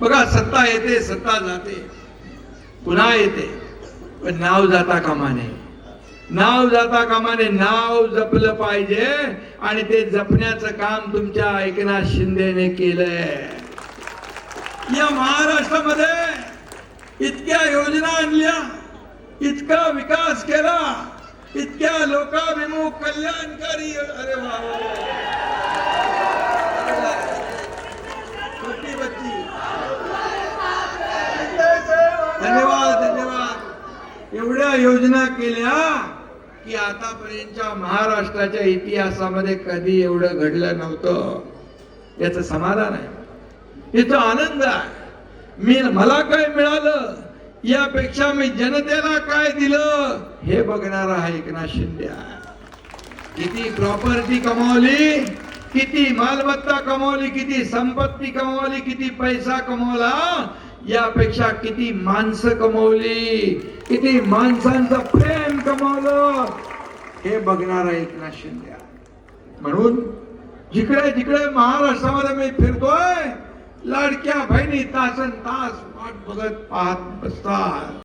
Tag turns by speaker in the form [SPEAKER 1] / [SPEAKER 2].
[SPEAKER 1] बघा सत्ता येते सत्ता जाते. पुन्हा येते. पण नाव जाता कामा नये. नाव जाता कामाने नाव जपलं पाहिजे आणि ते जपण्याचं काम तुमच्या एकनाथ शिंदेने केलंय. या महाराष्ट्रामध्ये इतक्या योजना आणल्या इतका विकास केला इतक्या लोकाभिमुख कल्याणकारी अरे वा. धन्यवाद धन्यवाद. एवढ्या योजना केल्या की आतापर्यंतच्या महाराष्ट्राच्या इतिहासामध्ये कधी एवढं घडलं नव्हतं याचं समाधान आहे. याचा आनंद आहे. मी मला काय मिळालं यापेक्षा मी जनतेला काय दिलं हे बघणार आहे एकनाथ शिंदे. किती प्रॉपर्टी कमावली किती मालमत्ता कमावली किती संपत्ती कमावली किती पैसा कमावला यापेक्षा किती माणसं कमवली किती माणसांचं प्रेम कमावलं. हे बघणारा एकनाथ शिंदे म्हणून जिकडे जिकडे महाराष्ट्रामध्ये मी फिरतोय लाडक्या बहिणी तासन तास वाट बघत पाहत बसतात.